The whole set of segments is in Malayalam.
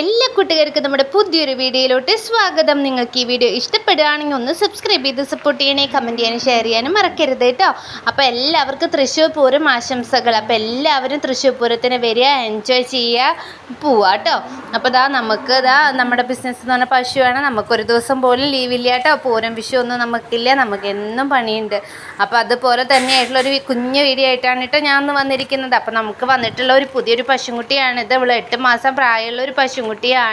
എല്ലാ കൂട്ടുകാർക്കും നമ്മുടെ പുതിയൊരു വീഡിയോയിലോട്ട് സ്വാഗതം. നിങ്ങൾക്ക് ഈ വീഡിയോ ഇഷ്ടപ്പെടുകയാണെങ്കിൽ ഒന്ന് സബ്സ്ക്രൈബ് ചെയ്ത് സപ്പോർട്ട് ചെയ്യണേ കമന്റ് ചെയ്യാനും ഷെയർ ചെയ്യാനും മറക്കരുത് കേട്ടോ. അപ്പോൾ എല്ലാവർക്കും തൃശ്ശൂർ പൂരം ആശംസകൾ. അപ്പോൾ എല്ലാവരും തൃശ്ശൂർ പൂരത്തിന് വരിക എൻജോയ് ചെയ്യുക പോവുക കേട്ടോ. അപ്പോൾ ദാ നമുക്ക് ദാ നമ്മുടെ ബിസിനസ് എന്ന് പറഞ്ഞ പശുവാണ്. നമുക്കൊരു ദിവസം പോലും ലീവില്ല കേട്ടോ. പൂരം വിഷു ഒന്നും നമുക്കില്ല. നമുക്ക് എന്നും പണിയുണ്ട്. അപ്പോൾ അതുപോലെ തന്നെയായിട്ടുള്ള ഒരു കുഞ്ഞു വീഡിയോ ആയിട്ടാണ് കേട്ടോ ഞാൻ ഒന്ന് വന്നിരിക്കുന്നത്. അപ്പോൾ നമുക്ക് വന്നിട്ടുള്ള ഒരു പുതിയൊരു പശുക്കുട്ടിയാണ് ഇത്. ഇവൾ എട്ട് മാസം പ്രായമുള്ള ഒരു പശുക്കുട്ടിയാണ്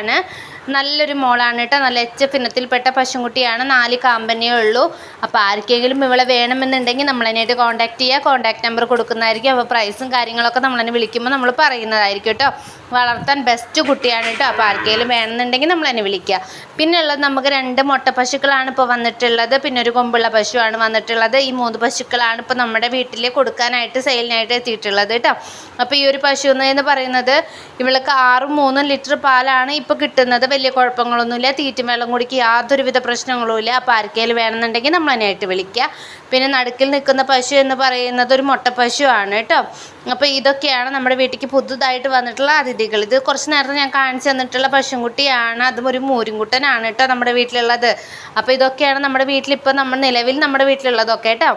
നല്ലൊരു മോളാണ് കേട്ടോ. നല്ല എച്ച് എഫ് ഇനത്തിൽപ്പെട്ട നാല് കാമ്പനിയേ ഉള്ളൂ. അപ്പോൾ ആർക്കെങ്കിലും ഇവളെ വേണമെന്നുണ്ടെങ്കിൽ നമ്മളതിനായിട്ട് കോൺടാക്ട് ചെയ്യുക കോൺടാക്ട് നമ്പർ കൊടുക്കുന്നതായിരിക്കും. അപ്പോൾ പ്രൈസും കാര്യങ്ങളൊക്കെ നമ്മളതിനെ വിളിക്കുമ്പോൾ നമ്മൾ പറയുന്നതായിരിക്കും കേട്ടോ. വളർത്താൻ ബെസ്റ്റ് കുട്ടിയാണ് കേട്ടോ അപ്പോൾ ആർക്കെങ്കിലും വേണമെന്നുണ്ടെങ്കിൽ നമ്മൾ അതിനെ വിളിക്കുക. പിന്നെ ഉള്ളത് നമുക്ക് രണ്ട് മുട്ട പശുക്കളാണ് ഇപ്പോൾ വന്നിട്ടുള്ളത്. പിന്നെ ഒരു കൊമ്പുള്ള പശുവാണ് വന്നിട്ടുള്ളത്. ഈ മൂന്ന് പശുക്കളാണ് ഇപ്പോൾ നമ്മുടെ വീട്ടിൽ കൊടുക്കാനായിട്ട് സെയിലിനായിട്ട് എത്തിയിട്ടുള്ളത് കേട്ടോ അപ്പോൾ ഈ ഒരു പശു എന്ന് പറയുന്നത് ഇവൾക്ക് ആറും മൂന്നും ലിറ്റർ പാലാണ് ഇപ്പോൾ കിട്ടുന്നത്. വലിയ കുഴപ്പങ്ങളൊന്നുമില്ല. തീറ്റും വെള്ളം കുടിക്ക് യാതൊരുവിധ പ്രശ്നങ്ങളുമില്ല. അപ്പോൾ ആർക്കെങ്കിലും വേണമെന്നുണ്ടെങ്കിൽ നമ്മൾ അതിനായിട്ട് വിളിക്കുക. പിന്നെ നടുക്കിൽ നിൽക്കുന്ന പശു എന്ന് പറയുന്നത് ഒരു മുട്ട പശുവാണ് കേട്ടോ അപ്പോൾ ഇതൊക്കെയാണ് നമ്മുടെ വീട്ടിലേക്ക് പുതുതായിട്ട് വന്നിട്ടുള്ള അതിഥികൾ ഇത് കുറച്ച് നേരത്തെ ഞാൻ കാണിച്ചു തന്നിട്ടുള്ള പശുക്കുട്ടിയാണ് അതും ഒരു മൂരിൻകുട്ടനാണ് കേട്ടോ നമ്മുടെ വീട്ടിലുള്ളത്. അപ്പോൾ ഇതൊക്കെയാണ് നമ്മുടെ വീട്ടിലിപ്പോൾ നമ്മൾ നിലവിൽ നമ്മുടെ വീട്ടിലുള്ളതൊക്കെ കേട്ടോ?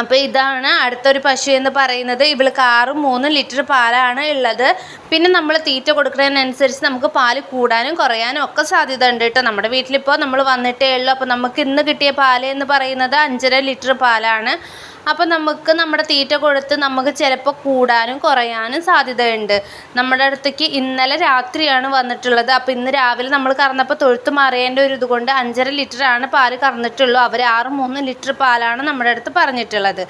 അപ്പോൾ ഇതാണ് അടുത്തൊരു പശു എന്ന് പറയുന്നത്. ഇവൾക്ക് കാറും മൂന്ന് ലിറ്റർ പാലാണ് ഉള്ളത്. പിന്നെ നമ്മൾ തീറ്റ കൊടുക്കുന്നതിനനുസരിച്ച് നമുക്ക് പാൽ കൂടാനും കുറയാനും ഒക്കെ സാധ്യത ഉണ്ട് കേട്ടോ. നമ്മുടെ വീട്ടിലിപ്പോൾ നമ്മൾ വന്നിട്ടേ ഉള്ളൂ. അപ്പോൾ നമുക്ക് ഇന്ന് കിട്ടിയ പാൽ എന്ന് പറയുന്നത് അഞ്ചര ലിറ്റർ പാലാണ്. അപ്പോൾ നമുക്ക് നമ്മുടെ തീറ്റ കൊടുത്ത് നമുക്ക് ചിലപ്പോൾ കൂടാനും കുറയാനും സാധ്യതയുണ്ട്. നമ്മുടെ അടുത്തേക്ക് ഇന്നലെ രാത്രിയാണ് വന്നിട്ടുള്ളത്. അപ്പോൾ ഇന്ന് രാവിലെ നമ്മൾ കറന്നപ്പോൾ തൊഴുത്ത് മാറിയതിന്റെ ഒരു ഇതുകൊണ്ട് അഞ്ചര ലിറ്ററാണ് പാൽ കറന്നിട്ടുള്ളൂ. അവർ ആറ് മൂന്ന് ലിറ്റർ പാലാണ് നമ്മുടെ അടുത്ത് പറഞ്ഞിട്ടുള്ളത്.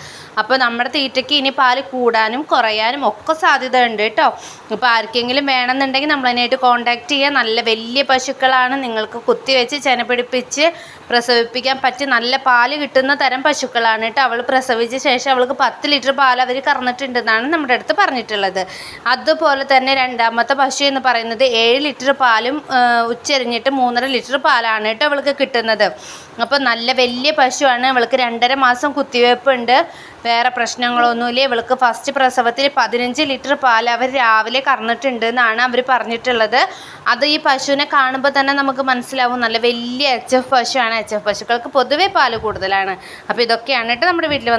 അപ്പോൾ നമ്മുടെ തീറ്റയ്ക്ക് ഇനി പാൽ കൂടാനും കുറയാനും ഒക്കെ സാധ്യത ഉണ്ട് കേട്ടോ. ഇപ്പോൾ ആർക്കെങ്കിലും വേണമെന്നുണ്ടെങ്കിൽ നമ്മളതിനായിട്ട് കോൺടാക്റ്റ് ചെയ്യുക നല്ല വലിയ പശുക്കളാണ്. നിങ്ങൾക്ക് കുത്തിവെച്ച് ചെന പിടിപ്പിച്ച് പ്രസവിപ്പിക്കാൻ പറ്റി നല്ല പാൽ കിട്ടുന്ന തരം പശുക്കളാണ് കേട്ടോ. അവൾ പ്രസവിച്ച ശേഷം അവൾക്ക് പത്ത് ലിറ്റർ പാൽ അവർ കറന്നിട്ടുണ്ടെന്നാണ് നമ്മുടെ അടുത്ത് പറഞ്ഞിട്ടുള്ളത്. അതുപോലെ തന്നെ രണ്ടാമത്തെ പശു എന്ന് പറയുന്നത് ഏഴ് ലിറ്റർ പാലും ഉച്ചരിഞ്ഞിട്ട് മൂന്നര ലിറ്റർ പാലാണ് കേട്ടോ അവൾക്ക് കിട്ടുന്നത്. അപ്പോൾ നല്ല വലിയ പശുവാണ്. അവൾക്ക് രണ്ടര മാസം കുത്തിവയ്പ്പുണ്ട് വേറെ പ്രശ്നങ്ങളൊന്നുമില്ല. ഇവൾക്ക് ഫസ്റ്റ് പ്രസവത്തിൽ പതിനഞ്ച് ലിറ്റർ പാൽ അവർ രാവിലെ കറന്നിട്ടുണ്ട് എന്നാണ് അവർ പറഞ്ഞിട്ടുള്ളത്. അത് ഈ പശുവിനെ കാണുമ്പോൾ തന്നെ നമുക്ക് മനസ്സിലാവും. നല്ല വലിയ എച്ച് എഫ് പശുവാണ്. എച്ച് എഫ് പശുക്കൾക്ക് പൊതുവേ പാൽ കൂടുതലാണ്. അപ്പോൾ ഇതൊക്കെയാണ് കേട്ടോ നമ്മുടെ വീട്ടിൽ